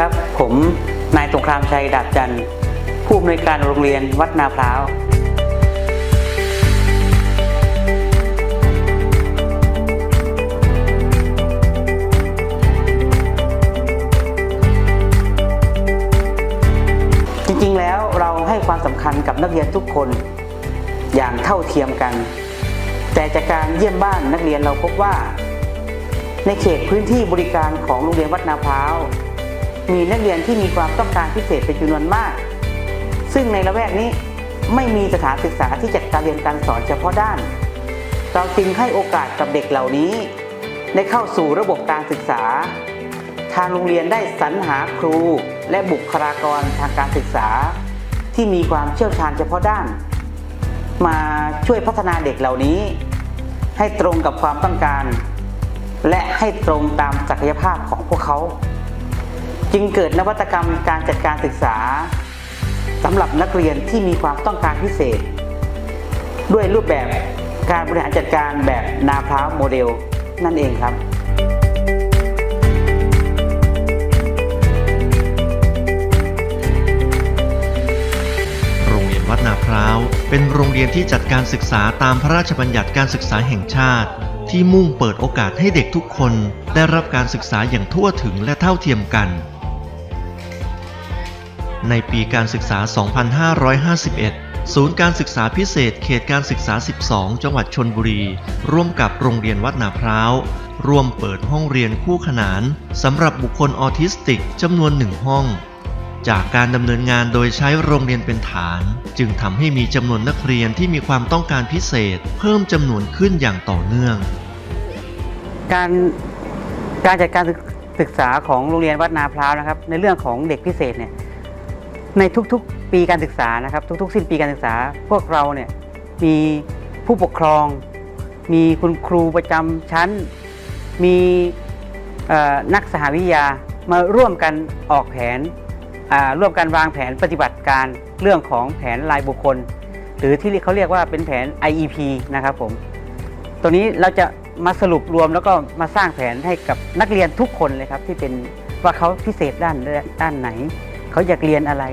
ครับ ผมนายสงครามชัยดาบจันทร์ผู้อำนวยการโรงเรียนวัดนาพร้าวจริงๆแล้วเราให้ความสำคัญกับนักเรียนทุกคนอย่างเท่าเทียมกัน แต่จากการเยี่ยมบ้านนักเรียนเราพบว่า ในเขตพื้นที่บริการของโรงเรียนวัดนาพร้าว มีนักเรียนที่มีความต้องการพิเศษเป็นจำนวนมาก ซึ่งในละแวกนี้ไม่มีสถานศึกษาที่จัดการเรียนการสอนเฉพาะด้าน เราจึงให้โอกาสกับเด็กเหล่านี้ ได้เข้าสู่ระบบการศึกษา ทางโรงเรียนได้สรรหาครูและบุคลากรทางการศึกษา ที่มีความเชี่ยวชาญเฉพาะด้าน มาช่วยพัฒนาเด็กเหล่านี้ ให้ตรงกับความต้องการ และให้ตรงตามศักยภาพของพวกเขา จึงเกิดนวัตกรรมการจัดการศึกษาสำหรับนักเรียนที่มีความต้องการพิเศษ ด้วยรูปแบบการบริหารจัดการแบบนาพร้าวโมเดล นั่นเองครับโรงเรียนวัดนาพร้าวเป็นโรงเรียนที่จัดการศึกษาตามพระราชบัญญัติการศึกษาแห่งชาติ ที่มุ่งเปิดโอกาสให้เด็กทุกคน ได้รับการศึกษาอย่างทั่วถึงและเท่าเทียมกัน ในปีการศึกษา 2551 ศูนย์การศึกษาพิเศษเขตการศึกษา 12 จังหวัดชนบุรี ร่วมกับโรงเรียนวัดนาพร้าว ร่วมเปิดห้องเรียนคู่ขนานสำหรับบุคคลออทิสติกจำนวนหนึ่งห้อง จากการดำเนินงานโดยใช้โรงเรียนเป็นฐาน จึงทำให้มีจำนวนนักเรียนที่มีความต้องการพิเศษ เพิ่มจำนวนขึ้นอย่างต่อเนื่อง การการจัดการศึกษาของโรงเรียนวัดนาพร้าวนะครับ ในเรื่องของเด็กพิเศษเนี่ย ในทุกๆปีการศึกษานะครับ ทุกๆ สิ้นปีการศึกษา พวกเราเนี่ยมีผู้ปกครอง มีคุณครูประจำชั้น มีนักสหวิทยามาร่วมกันออกแผนร่วมกันวางแผนปฏิบัติการเรื่องของแผนรายบุคคล หรือที่เขาเรียกว่าเป็นแผน IEP นะครับผมตัวนี้เราจะมาสรุปรวมแล้วก็มาสร้างแผนให้กับนักเรียนทุกคนเลยครับที่เป็นว่าเขาพิเศษด้านด้านไหน เขาอยากเรียนอะไร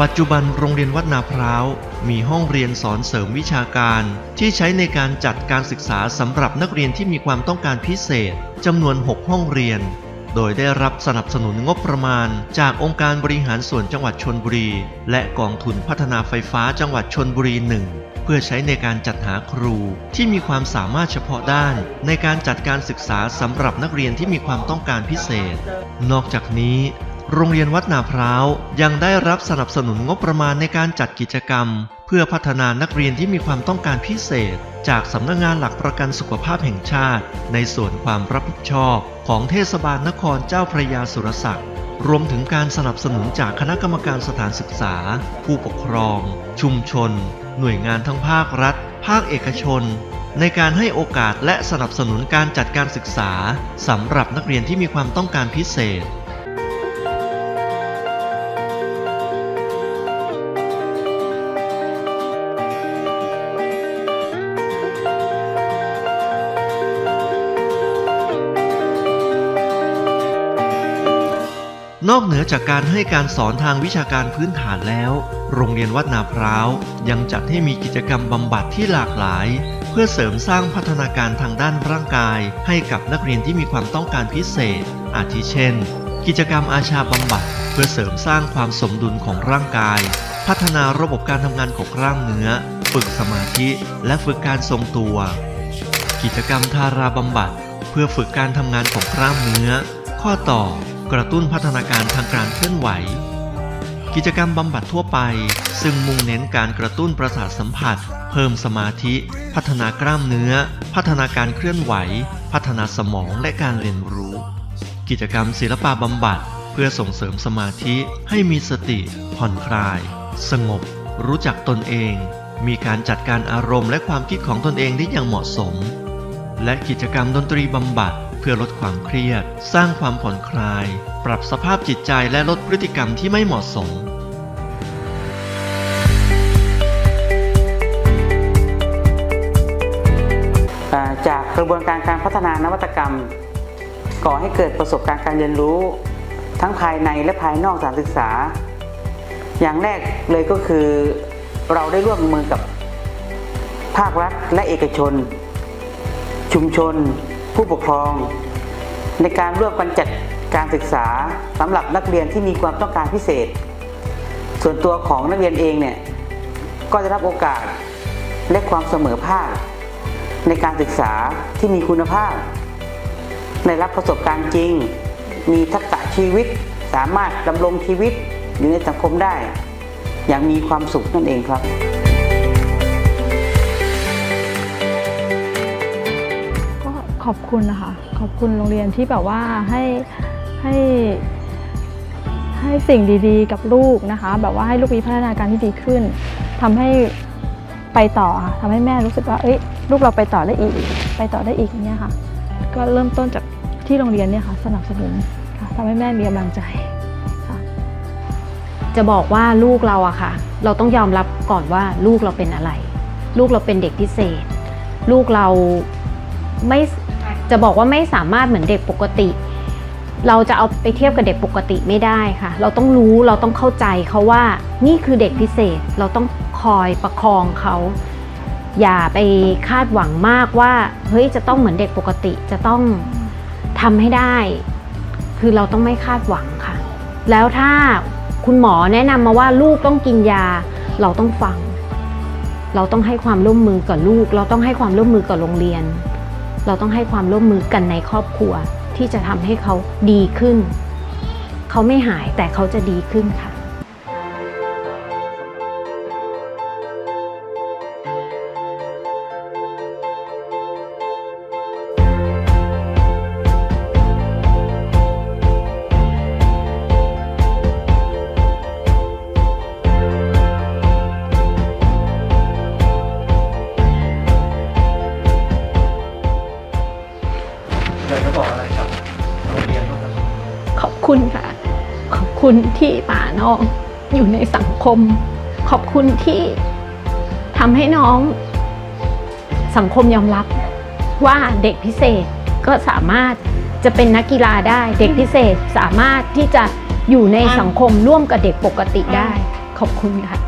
ปัจจุบันโรงเรียนวัดนาพร้าวมีห้องเรียนสอนเสริมวิชาการ ที่ใช้ในการจัดการศึกษาสำหรับนักเรียนที่มีความต้องการพิเศษจำนวน 6 ห้องเรียน โดยได้รับสนับสนุนงบประมาณ จากองค์การบริหารส่วนจังหวัดชนบุรี และกองทุนพัฒนาไฟฟ้าจังหวัดชนบุรีหนึ่ง พื่อใช้ในการจัดหาครูที่มีความสามารถเฉพาะด้าน ในการจัดการศึกษาสำหรับนักเรียนที่มีความต้องการพิเศษ นอกจากนี้โรงเรียนวัดนาพร้าวยังได้รับสนับสนุนงบประมาณในการจัดกิจกรรม เพื่อพัฒนานักเรียนที่มีความต้องการพิเศษ จากสำนักงานหลักประกันสุขภาพแห่งชาติ ในส่วนความรับผิดชอบของเทศบาลนครเจ้าพระยาสุรศักดิ์ รวมถึงการสนับสนุนจากคณะกรรมการสถานศึกษา ผู้ปกครอง ชุมชน หน่วยงานทั้งภาครัฐ ภาคเอกชน ในการให้โอกาสและสนับสนุนการจัดการศึกษาสำหรับนักเรียนที่มีความต้องการพิเศษ นอกเหนือจากการให้การสอนทางวิชาการพื้นฐานแล้ว โรงเรียนวัดนาพร้าวยังจัดให้มีกิจกรรมบำบัดที่หลากหลาย เพื่อเสริมสร้างพัฒนาการทางด้านร่างกาย ให้กับนักเรียนที่มีความต้องการพิเศษ อาทิเช่น กิจกรรมอาชาบำบัด เพื่อเสริมสร้างความสมดุลของร่างกาย พัฒนาระบบการทำงานของกล้ามเนื้อ ฝึกสมาธิ และฝึกการทรงตัว กิจกรรมทาราบำบัด เพื่อฝึกการทำงานของกล้ามเนื้อ ข้อต่อ กระตุ้นพัฒนาการทางการเคลื่อนไหว กิจกรรมบำบัดทั่วไป ซึ่งมุ่งเน้นการกระตุ้นประสาทสัมผัส เพิ่มสมาธิ พัฒนากล้ามเนื้อ พัฒนาการเคลื่อนไหว พัฒนาสมองและการเรียนรู้ กิจกรรมศิลปะบำบัด เพื่อส่งเสริมสมาธิให้มีสติ ผ่อนคลาย สงบ รู้จักตนเอง มีการจัดการอารมณ์และความคิดของตนเองได้อย่างเหมาะสม และกิจกรรมดนตรีบำบัด เพื่อลดความเครียด สร้างความผ่อนคลาย ปรับสภาพจิตใจและลดพฤติกรรมที่ไม่เหมาะสมจากกระบวนการการพัฒนานวัตกรรม ก่อให้เกิดประสบการณ์การเรียนรู้ ทั้งภายในและภายนอกสถานศึกษา อย่างแรกเลยก็คือเราได้ร่วมมือกับภาครัฐและเอกชน ชุมชน ผู้ปกครอง ในการร่วมกันจัดการศึกษาสำหรับนักเรียนที่มีความต้องการพิเศษ ส่วนตัวของนักเรียนเองเนี่ยก็จะรับโอกาสและความเสมอภาค ในการศึกษาที่มีคุณภาพได้รับประสบการณ์จริง มีทักษะชีวิต สามารถดำรงชีวิตอยู่ในสังคมได้ อย่างมีความสุขนั่นเองครับ ขอบคุณนะคะขอบคุณโรงเรียนที่แบบว่าให้ให้ให้สิ่งดีๆ กับลูกนะคะ แบบว่าให้ลูกมีพัฒนาการที่ดีขึ้นทำให้ไปต่อค่ะทำให้แม่รู้สึกว่าเอ้ยลูกเราไปต่อได้อีก ไปต่อได้อีกเงี้ยค่ะ ก็เริ่มต้นจากที่โรงเรียนเนี่ยค่ะ สนับสนุนค่ะทำให้แม่มีกำลังใจค่ะจะบอกว่าลูกเราอะค่ะ เราต้องยอมรับก่อนว่าลูกเราเป็นอะไร ลูกเราเป็นเด็กพิเศษ ลูกเราไม่ จะบอกว่าไม่สามารถเหมือนเด็กปกติ เราจะเอาไปเทียบกับเด็กปกติไม่ได้ค่ะ เราต้องรู้เราต้องเข้าใจเขาว่านี่คือเด็กพิเศษเราต้องคอยประคองเขา อย่าไปคาดหวังมากว่าเฮ้ยจะต้องเหมือนเด็กปกติจะต้องทำให้ได้ คือเราต้องไม่คาดหวังค่ะ แล้วถ้าคุณหมอแนะนำมาว่าลูกต้องกินยา เราต้องฟัง เราต้องให้ความร่วมมือกับลูก เราต้องให้ความร่วมมือกับโรงเรียน เราต้องให้ความร่วมมือกันในครอบครัวที่จะทำให้เขาดีขึ้น เขาไม่หายแต่เขาจะดีขึ้นค่ะ คุณที่ป่าน้องอยู่ในสังคม ขอบคุณที่ทำให้น้อง สังคมยอมรับว่าเด็กพิเศษก็สามารถจะเป็นนักกีฬาได้ เด็กพิเศษสามารถที่จะอยู่ในสังคมร่วมกับเด็กปกติได้ ขอบคุณค่ะ